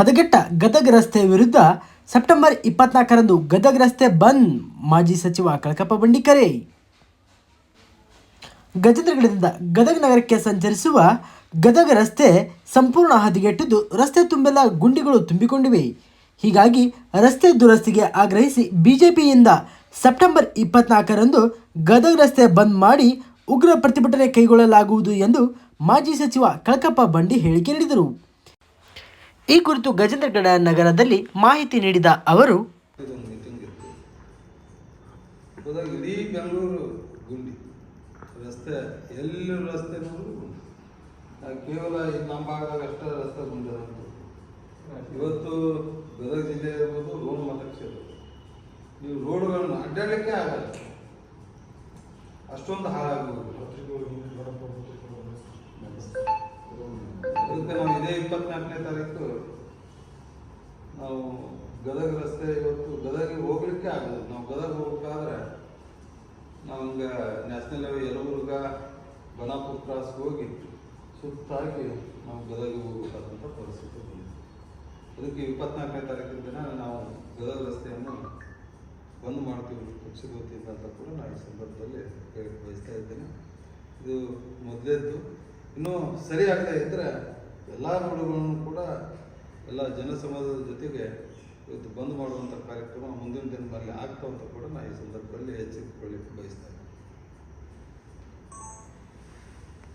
ಹದಗೆಟ್ಟ ಗದಗ ರಸ್ತೆ ವಿರುದ್ಧ ಸೆಪ್ಟೆಂಬರ್ ಇಪ್ಪತ್ನಾಲ್ಕರಂದು ಗದಗ ರಸ್ತೆ ಬಂದ್ ಮಾಜಿ ಸಚಿವ ಕಳಕಪ್ಪ ಬಂಡಿಕರೆ. ಗಜೇಂದ್ರಗಡದಿಂದ ಗದಗ ನಗರಕ್ಕೆ ಸಂಚರಿಸುವ ಗದಗ ರಸ್ತೆ ಸಂಪೂರ್ಣ ಹದಗೆಟ್ಟಿದ್ದು ರಸ್ತೆ ತುಂಬೆಲ್ಲ ಗುಂಡಿಗಳು ತುಂಬಿಕೊಂಡಿವೆ. ಹೀಗಾಗಿ ರಸ್ತೆ ದುರಸ್ತಿಗೆ ಆಗ್ರಹಿಸಿ ಬಿಜೆಪಿಯಿಂದ ಸೆಪ್ಟೆಂಬರ್ ಇಪ್ಪತ್ನಾಲ್ಕರಂದು ಗದಗ ರಸ್ತೆ ಬಂದ್ ಮಾಡಿ ಉಗ್ರ ಪ್ರತಿಭಟನೆ ಕೈಗೊಳ್ಳಲಾಗುವುದು ಎಂದು ಮಾಜಿ ಸಚಿವ ಕಳಕಪ್ಪ ಬಂಡಿ ಹೇಳಿಕೆ ನೀಡಿದರು. ಈ ಕುರಿತು ಗಜೇಂದ್ರಗಡ ನಗರದಲ್ಲಿ ಮಾಹಿತಿ ನೀಡಿದ ಅವರು ಇಡೀ ಬೆಂಗಳೂರು ಗುಂಡಿ. ರಸ್ತೆ, ಎಲ್ಲೂ ರಸ್ತೆ ಕೇವಲ ನಮ್ಮ ಭಾಗದಾಗ ಅಷ್ಟೇ ರಸ್ತೆ ಗುಂಡಿ ಇವತ್ತು ಗದಗ ಜಿಲ್ಲೆ ಇರ್ಬೋದು, ರೋಡ್ ಮತಕ್ಷೇತ್ರ. ನೀವು ರೋಡ್ಗಳನ್ನು ಅಡ್ಡಾಡಲಿಕ್ಕೆ ಆಗಲ್ಲ. ಅಷ್ಟೊಂದು ಹಾಳಾಗೋದು. ಅದಕ್ಕೆ ನಾವು ಇದೇ ಇಪ್ಪತ್ನಾಲ್ಕನೇ ತಾರೀಕು ನಾವು ಗದಗ ರಸ್ತೆ ಇವತ್ತು ಗದಗಿಗೆ ಹೋಗ್ಲಿಕ್ಕೆ ಆಗಲ್ಲ ನಾವು ಗದಗ ಹೋಗ್ಬೇಕಾದ್ರೆ ನಾವು ಹಂಗ national highway Yalaburga Banapura cross ಹೋಗಿ ಸುತ್ತಾಗಿ ನಾವು ಗದಗಿಗೆ ಹೋಗ್ಬೇಕಾದಂಥ ಪರಿಸ್ಥಿತಿ ಬಂದಿದೆ. ಅದಕ್ಕೆ ಇಪ್ಪತ್ನಾಲ್ಕನೇ ತಾರೀಕಿನ ದಿನ ನಾವು ಗದಗ ರಸ್ತೆಯನ್ನು ಬಂದ್ ಮಾಡ್ತೀವಿ. ಪಕ್ಷದ ವತಿಯಿಂದ ಅಂತ ಕೂಡ ನಾನು ಈ ಸಂದರ್ಭದಲ್ಲಿ ಬಯಸ್ತಾ ಇದ್ದೇನೆ. ಇದು ಮೊದಲೇದ್ದು. ಇನ್ನೂ ಸರಿ ಆಗ್ತಾ ಇದ್ದರೆ ಎಲ್ಲ ರೋಡುಗಳನ್ನು ಕೂಡ ಎಲ್ಲ ಜನಸಮಾಜದ ಜೊತೆಗೆ ಇವತ್ತು ಬಂದ್ ಮಾಡುವಂಥ ಕಾರ್ಯಕ್ರಮ ಮುಂದಿನ ದಿನಗಳಲ್ಲಿ ಆಗ್ತಾವಂತ ಕೂಡ ನಾನು ಈ ಸಂದರ್ಭದಲ್ಲಿ ಎಚ್ಚರಿಕೊಳ್ಳಿಕ್ಕೆ ಬಯಸ್ತಾ ಇದ್ದೇನೆ.